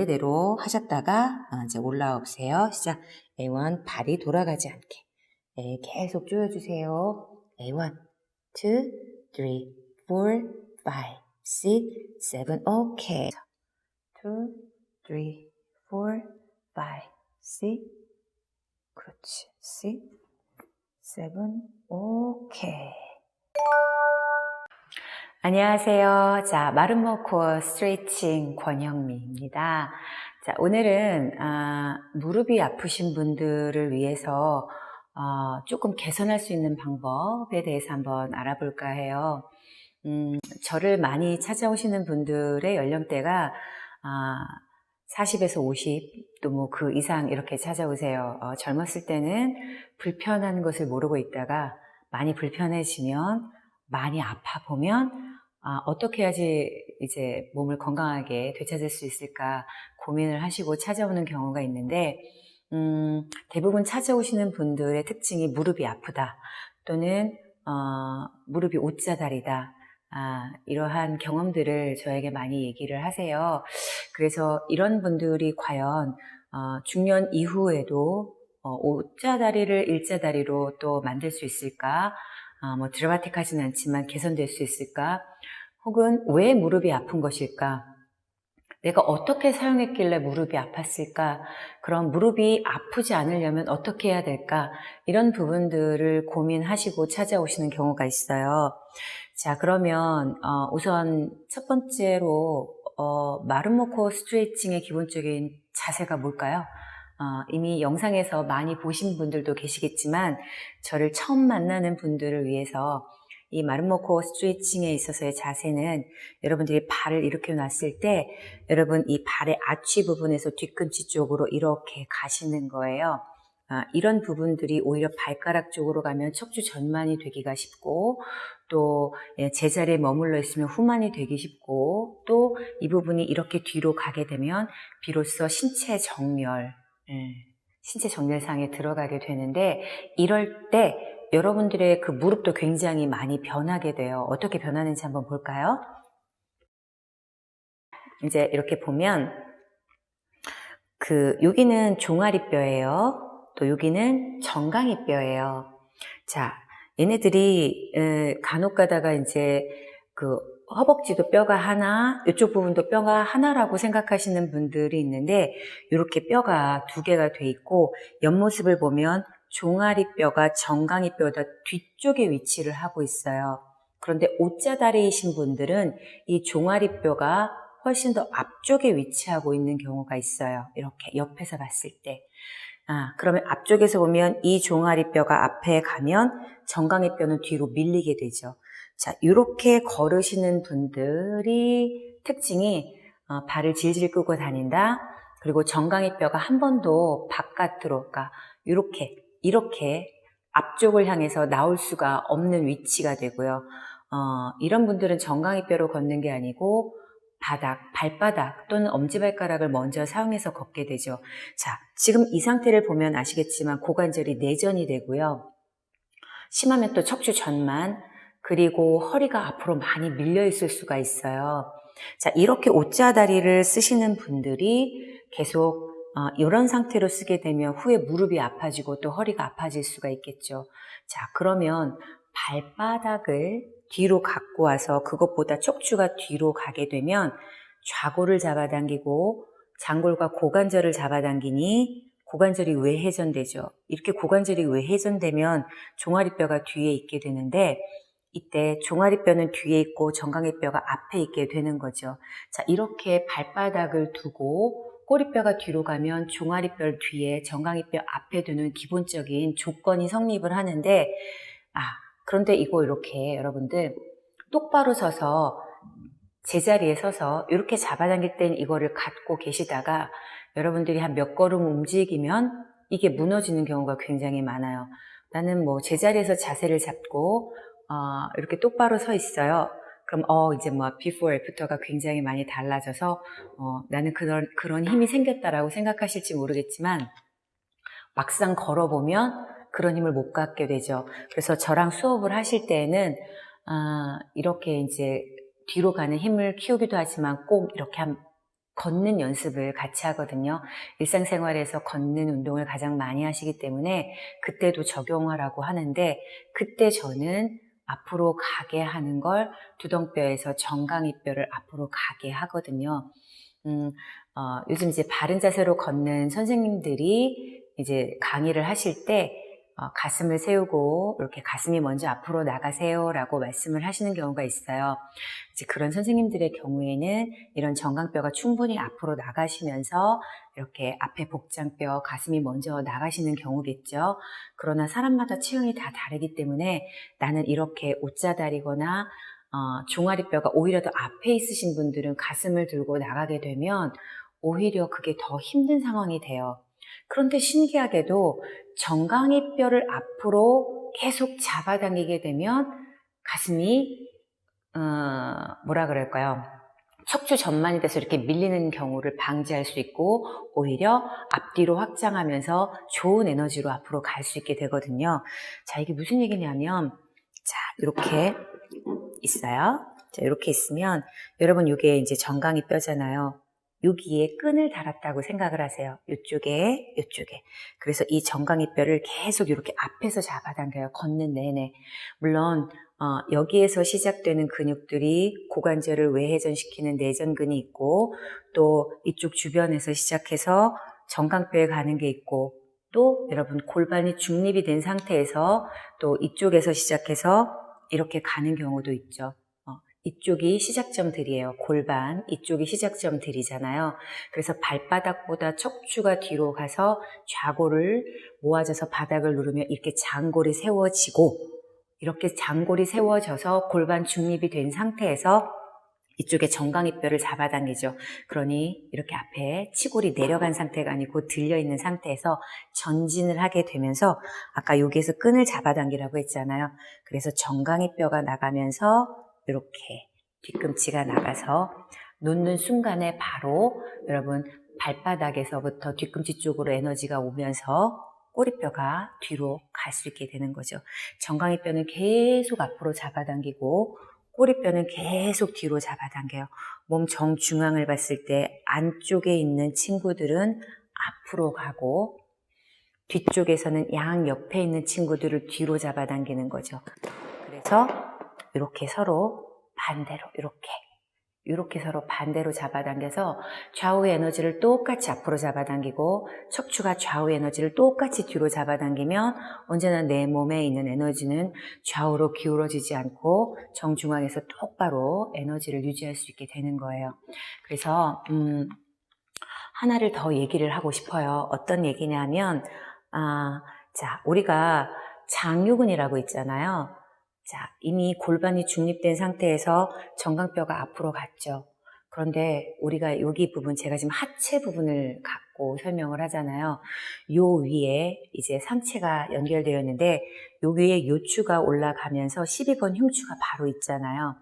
원래대로 하셨다가 어, 이제 올라와 보세요. 시작. A1 발이 돌아가지 않게. 네, 계속 조여주세요. A1, 2, 3, 4, 5, 6, 7, 오케이. 2, 3, 4, 5, 6, 그렇지. 6, 7, 오케이. 안녕하세요. 자, 마름모 코어 스트레칭 권영미입니다. 자, 오늘은 아, 무릎이 아프신 분들을 위해서 어, 조금 개선할 수 있는 방법에 대해서 한번 알아볼까 해요. 음, 저를 많이 찾아오시는 분들의 연령대가 아, 40에서 50, 또 뭐 그 이상 이렇게 찾아오세요. 어, 젊었을 때는 불편한 것을 모르고 있다가 많이 불편해지면 많이 아파 보면 아, 어떻게 해야지 이제 몸을 건강하게 되찾을 수 있을까 고민을 하시고 찾아오는 경우가 있는데 음, 대부분 찾아오시는 분들의 특징이 무릎이 아프다 또는 어, 무릎이 옷자다리다 아, 이러한 경험들을 저에게 많이 얘기를 하세요. 그래서 이런 분들이 과연 어, 중년 이후에도 어, 옷자다리를 일자다리로 또 만들 수 있을까? 아, 뭐 드라마틱하진 않지만 개선될 수 있을까? 혹은 왜 무릎이 아픈 것일까? 내가 어떻게 사용했길래 무릎이 아팠을까? 그럼 무릎이 아프지 않으려면 어떻게 해야 될까? 이런 부분들을 고민하시고 찾아오시는 경우가 있어요. 자, 그러면 어, 우선 첫 번째로 어, 마름모코 스트레칭의 기본적인 자세가 뭘까요? 어, 이미 영상에서 많이 보신 분들도 계시겠지만 저를 처음 만나는 분들을 위해서 이 마름모코 스트레칭에 있어서의 자세는 여러분들이 발을 이렇게 놨을 때 여러분 이 발의 아치 부분에서 뒤꿈치 쪽으로 이렇게 가시는 거예요. 아, 이런 부분들이 오히려 발가락 쪽으로 가면 척추 전만이 되기가 쉽고 또 예, 제자리에 머물러 있으면 후만이 되기 쉽고 또 이 부분이 이렇게 뒤로 가게 되면 비로소 신체 정렬 예, 신체 정렬상에 들어가게 되는데 이럴 때 여러분들의 그 무릎도 굉장히 많이 변하게 돼요. 어떻게 변하는지 한번 볼까요? 이제 이렇게 보면 그 여기는 종아리뼈예요. 또 여기는 정강이뼈예요. 자, 얘네들이 에, 간혹 가다가 이제 그 허벅지도 뼈가 하나, 이쪽 부분도 뼈가 하나라고 생각하시는 분들이 있는데 이렇게 뼈가 두 개가 돼 있고 옆모습을 보면 종아리뼈가 정강이뼈보다 뒤쪽에 위치를 하고 있어요. 그런데 옷자다리이신 분들은 이 종아리뼈가 훨씬 더 앞쪽에 위치하고 있는 경우가 있어요. 이렇게 옆에서 봤을 때. 아, 그러면 앞쪽에서 보면 이 종아리뼈가 앞에 가면 정강이뼈는 뒤로 밀리게 되죠. 자, 이렇게 걸으시는 분들이 특징이 어, 발을 질질 끄고 다닌다. 그리고 정강이 뼈가 한 번도 바깥으로, 그러니까 이렇게 이렇게 앞쪽을 향해서 나올 수가 없는 위치가 되고요. 어, 이런 분들은 정강이 뼈로 걷는 게 아니고 바닥, 발바닥 또는 엄지발가락을 먼저 사용해서 걷게 되죠. 자, 지금 이 상태를 보면 아시겠지만 고관절이 내전이 되고요. 심하면 또 척추 전만, 그리고 허리가 앞으로 많이 밀려 있을 수가 있어요. 자, 이렇게 옷자다리를 쓰시는 분들이 계속 어, 이런 상태로 쓰게 되면 후에 무릎이 아파지고 또 허리가 아파질 수가 있겠죠. 자, 그러면 발바닥을 뒤로 갖고 와서 그것보다 척추가 뒤로 가게 되면 좌골을 잡아당기고 장골과 고관절을 잡아당기니 고관절이 왜 회전되죠? 이렇게 고관절이 왜 회전되면 종아리뼈가 뒤에 있게 되는데 이때 종아리뼈는 뒤에 있고 정강이뼈가 앞에 있게 되는 거죠. 자, 이렇게 발바닥을 두고 꼬리뼈가 뒤로 가면 종아리뼈 뒤에 정강이뼈 앞에 두는 기본적인 조건이 성립을 하는데 아, 그런데 이거 이렇게 여러분들 똑바로 서서 제자리에 서서 이렇게 잡아당길 땐 이거를 갖고 계시다가 여러분들이 한 몇 걸음 움직이면 이게 무너지는 경우가 굉장히 많아요. 나는 뭐 제자리에서 자세를 잡고 어, 이렇게 똑바로 서 있어요. 그럼 어 이제 뭐 before after가 굉장히 많이 달라져서 어, 나는 그런 그런 힘이 생겼다라고 생각하실지 모르겠지만 막상 걸어보면 그런 힘을 못 갖게 되죠. 그래서 저랑 수업을 하실 때에는 아, 이렇게 이제 뒤로 가는 힘을 키우기도 하지만 꼭 이렇게 한 걷는 연습을 같이 하거든요. 일상생활에서 걷는 운동을 가장 많이 하시기 때문에 그때도 적용하라고 하는데 그때 저는 앞으로 가게 하는 걸 두덩뼈에서 정강이뼈를 앞으로 가게 하거든요. 음, 어, 요즘 이제 바른 자세로 걷는 선생님들이 이제 강의를 하실 때 어, 가슴을 세우고 이렇게 가슴이 먼저 앞으로 나가세요라고 말씀을 하시는 경우가 있어요. 이제 그런 선생님들의 경우에는 이런 정강뼈가 충분히 앞으로 나가시면서 이렇게 앞에 복장뼈, 가슴이 먼저 나가시는 경우겠죠. 그러나 사람마다 체형이 다 다르기 때문에 나는 이렇게 옷자다리거나 어, 종아리뼈가 오히려 더 앞에 있으신 분들은 가슴을 들고 나가게 되면 오히려 그게 더 힘든 상황이 돼요. 그런데 신기하게도 정강이 뼈를 앞으로 계속 잡아당기게 되면 가슴이 어, 뭐라 그럴까요? 척추 전만이 돼서 이렇게 밀리는 경우를 방지할 수 있고 오히려 앞뒤로 확장하면서 좋은 에너지로 앞으로 갈 수 있게 되거든요. 자, 이게 무슨 얘기냐면 자, 이렇게 있어요. 자, 이렇게 있으면 여러분 이게 이제 정강이 뼈잖아요. 여기에 끈을 달았다고 생각을 하세요. 이쪽에, 이쪽에. 그래서 이 정강이 뼈를 계속 이렇게 앞에서 잡아당겨요. 걷는 내내. 물론 어, 여기에서 시작되는 근육들이 고관절을 외회전시키는 내전근이 있고 또 이쪽 주변에서 시작해서 정강뼈에 가는 게 있고 또 여러분 골반이 중립이 된 상태에서 또 이쪽에서 시작해서 이렇게 가는 경우도 있죠. 어, 이쪽이 시작점들이에요. 골반, 이쪽이 시작점들이잖아요. 그래서 발바닥보다 척추가 뒤로 가서 좌골을 모아져서 바닥을 누르면 이렇게 장골이 세워지고 이렇게 장골이 세워져서 골반 중립이 된 상태에서 이쪽에 정강이뼈를 잡아당기죠. 그러니 이렇게 앞에 치골이 내려간 상태가 아니고 들려있는 상태에서 전진을 하게 되면서 아까 여기에서 끈을 잡아당기라고 했잖아요. 그래서 정강이뼈가 나가면서 이렇게 뒤꿈치가 나가서 놓는 순간에 바로 여러분 발바닥에서부터 뒤꿈치 쪽으로 에너지가 오면서 꼬리뼈가 뒤로 갈 수 있게 되는 거죠. 정강이 뼈는 계속 앞으로 잡아당기고 꼬리뼈는 계속 뒤로 잡아당겨요. 몸 정중앙을 봤을 때 안쪽에 있는 친구들은 앞으로 가고 뒤쪽에서는 양 옆에 있는 친구들을 뒤로 잡아당기는 거죠. 그래서 이렇게 서로 반대로 이렇게 이렇게 서로 반대로 잡아당겨서 좌우의 에너지를 똑같이 앞으로 잡아당기고 척추가 좌우 에너지를 똑같이 뒤로 잡아당기면 언제나 내 몸에 있는 에너지는 좌우로 기울어지지 않고 정중앙에서 똑바로 에너지를 유지할 수 있게 되는 거예요. 그래서 음, 하나를 더 얘기를 하고 싶어요. 어떤 얘기냐면 아, 자 우리가 장유근이라고 있잖아요. 자, 이미 골반이 중립된 상태에서 정강뼈가 앞으로 갔죠. 그런데 우리가 여기 부분, 제가 지금 하체 부분을 갖고 설명을 하잖아요. 요 위에 이제 상체가 연결되어 있는데, 요 위에 요추가 올라가면서 12번 흉추가 바로 있잖아요.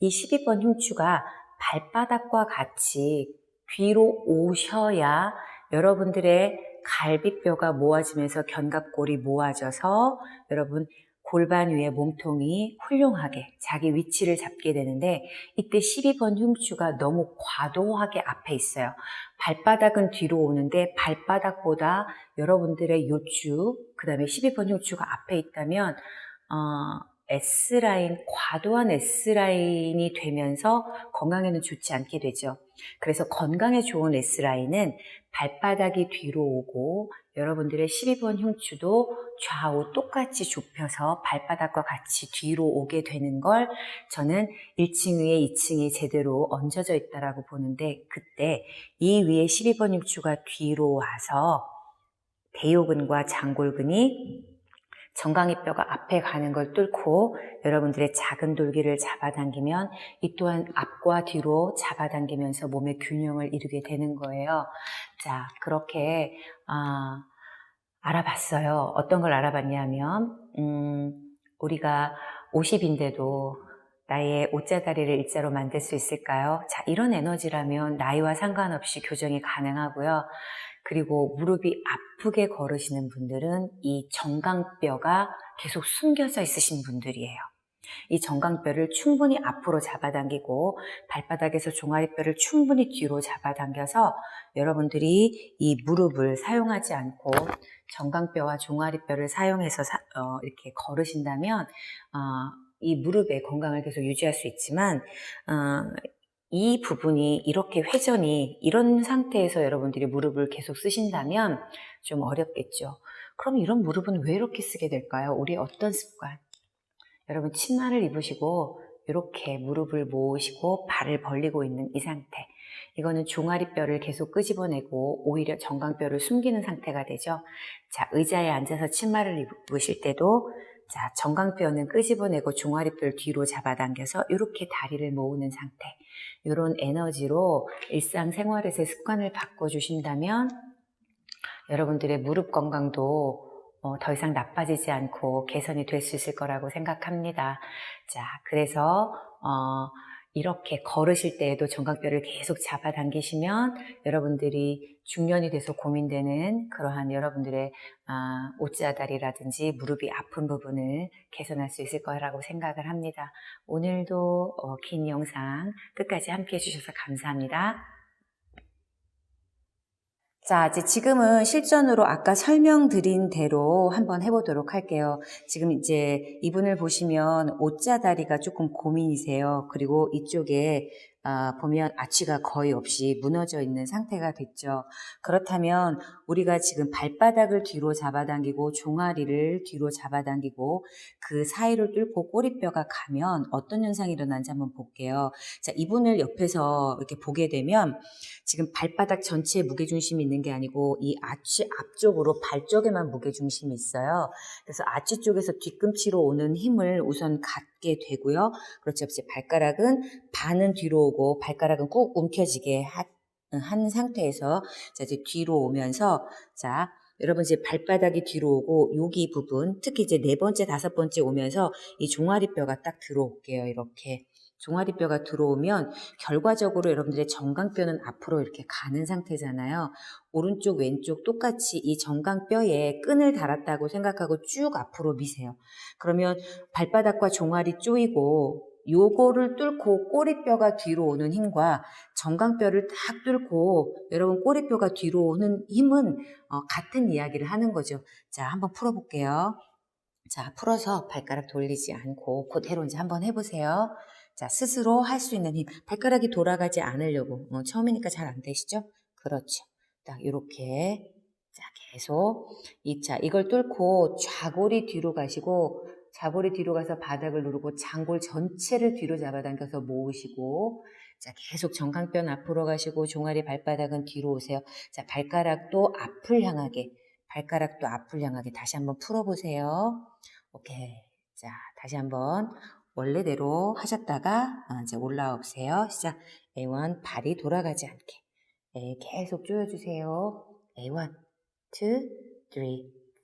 이 12번 흉추가 발바닥과 같이 뒤로 오셔야 여러분들의 갈비뼈가 모아지면서 견갑골이 모아져서 여러분 골반 위에 몸통이 훌륭하게 자기 위치를 잡게 되는데 이때 12번 흉추가 너무 과도하게 앞에 있어요. 발바닥은 뒤로 오는데 발바닥보다 여러분들의 요추, 그 다음에 12번 흉추가 앞에 있다면 어, S라인, 과도한 S라인이 되면서 건강에는 좋지 않게 되죠. 그래서 건강에 좋은 S라인은 발바닥이 뒤로 오고 여러분들의 12번 흉추도 좌우 똑같이 좁혀서 발바닥과 같이 뒤로 오게 되는 걸 저는 1층 위에 2층이 제대로 얹어져 있다라고 보는데 그때 이 위에 12번 흉추가 뒤로 와서 대요근과 장골근이 정강이뼈가 앞에 가는 걸 뚫고 여러분들의 작은 돌기를 잡아당기면 이 또한 앞과 뒤로 잡아당기면서 몸의 균형을 이루게 되는 거예요. 자, 그렇게 아, 알아봤어요. 어떤 걸 알아봤냐면 음, 우리가 50인데도 나의 옷자다리를 일자로 만들 수 있을까요? 자, 이런 에너지라면 나이와 상관없이 교정이 가능하고요. 그리고 무릎이 아프게 걸으시는 분들은 이 정강뼈가 계속 숨겨져 있으신 분들이에요. 이 정강뼈를 충분히 앞으로 잡아당기고 발바닥에서 종아리뼈를 충분히 뒤로 잡아당겨서 여러분들이 이 무릎을 사용하지 않고 정강뼈와 종아리뼈를 사용해서 사- 어, 이렇게 걸으신다면 어, 이 무릎의 건강을 계속 유지할 수 있지만 어, 이 부분이 이렇게 회전이 이런 상태에서 여러분들이 무릎을 계속 쓰신다면 좀 어렵겠죠. 그럼 이런 무릎은 왜 이렇게 쓰게 될까요? 우리 어떤 습관? 여러분 치마를 입으시고 이렇게 무릎을 모으시고 발을 벌리고 있는 이 상태. 이거는 종아리뼈를 계속 끄집어내고 오히려 정강뼈를 숨기는 상태가 되죠. 자, 의자에 앉아서 치마를 입으실 때도 자, 정강뼈는 끄집어내고 종아리뼈를 뒤로 잡아당겨서 이렇게 다리를 모으는 상태. 이런 에너지로 일상생활에서의 습관을 바꿔주신다면 여러분들의 무릎 건강도 어, 더 이상 나빠지지 않고 개선이 될 수 있을 거라고 생각합니다. 자, 그래서 어, 이렇게 걸으실 때에도 정강뼈를 계속 잡아당기시면 여러분들이 중년이 돼서 고민되는 그러한 여러분들의 아, 옷자다리라든지 무릎이 아픈 부분을 개선할 수 있을 거라고 생각을 합니다. 오늘도 어, 긴 영상 끝까지 함께 해주셔서 감사합니다. 자, 이제 지금은 실전으로 아까 설명드린 대로 한번 해보도록 할게요. 지금 이제 이분을 보시면 옷자다리가 조금 고민이세요. 그리고 이쪽에 아, 보면 아치가 거의 없이 무너져 있는 상태가 됐죠. 그렇다면 우리가 지금 발바닥을 뒤로 잡아당기고 종아리를 뒤로 잡아당기고 그 사이를 뚫고 꼬리뼈가 가면 어떤 현상이 일어나는지 한번 볼게요. 자, 이분을 옆에서 이렇게 보게 되면 지금 발바닥 전체에 무게중심이 있는 게 아니고 이 아치 앞쪽으로 발 쪽에만 무게중심이 있어요. 그래서 아치 쪽에서 뒤꿈치로 오는 힘을 우선 갖 게 되고요. 그렇죠. 이제 발가락은 반은 뒤로 오고 발가락은 꾹 움켜지게 하- 한 상태에서 자, 이제 뒤로 오면서 자, 여러분 이제 발바닥이 뒤로 오고 여기 부분 특히 이제 네 번째 다섯 번째 오면서 이 종아리뼈가 딱 들어올게요. 이렇게 종아리뼈가 들어오면 결과적으로 여러분들의 정강뼈는 앞으로 이렇게 가는 상태잖아요. 오른쪽 왼쪽 똑같이 이 정강뼈에 끈을 달았다고 생각하고 쭉 앞으로 미세요. 그러면 발바닥과 종아리 쪼이고 요거를 뚫고 꼬리뼈가 뒤로 오는 힘과 정강뼈를 딱 뚫고 여러분 꼬리뼈가 뒤로 오는 힘은 어, 같은 이야기를 하는 거죠. 자, 한번 풀어볼게요. 자, 풀어서 발가락 돌리지 않고 그대로 이제 한번 해보세요. 자, 스스로 할 수 있는 힘. 발가락이 돌아가지 않으려고. 어, 처음이니까 잘 안 되시죠? 그렇죠. 딱, 이렇게. 자, 계속. 이 자, 이걸 뚫고 좌골이 뒤로 가시고, 좌골이 뒤로 가서 바닥을 누르고, 장골 전체를 뒤로 잡아당겨서 모으시고, 자, 계속 정강뼈는 앞으로 가시고, 종아리 발바닥은 뒤로 오세요. 자, 발가락도 앞을 향하게, 발가락도 앞을 향하게 다시 한번 풀어 보세요. 오케이. 자, 다시 한번 원래대로 하셨다가 어, 이제 올라오세요. 시작. A1 발이 돌아가지 않게. 네, 계속 조여주세요. A1, 2, 3,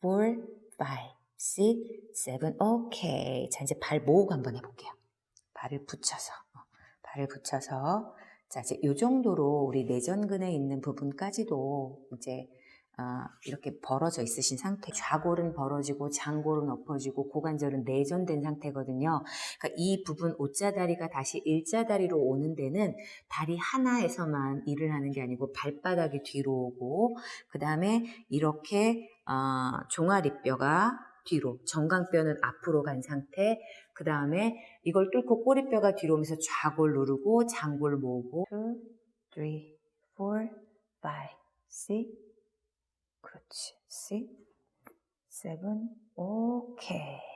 4, 5, 6, 7. 오케이. 자, 이제 발 모으고 한번 해볼게요. 발을 붙여서. 어, 발을 붙여서. 자, 이제 이 정도로 우리 내전근에 있는 부분까지도 이제 아, 이렇게 벌어져 있으신 상태. 좌골은 벌어지고 장골은 엎어지고 고관절은 내전된 상태거든요. 그러니까 이 부분 옷자다리가 다시 일자다리로 오는 데는 다리 하나에서만 일을 하는 게 아니고 발바닥이 뒤로 오고 그 다음에 이렇게 아, 종아리뼈가 뒤로 정강뼈는 앞으로 간 상태 그 다음에 이걸 뚫고 꼬리뼈가 뒤로 오면서 좌골 누르고 장골 모으고 2, 3, 4, 5, 6 그렇지. 6, 7, 오케이.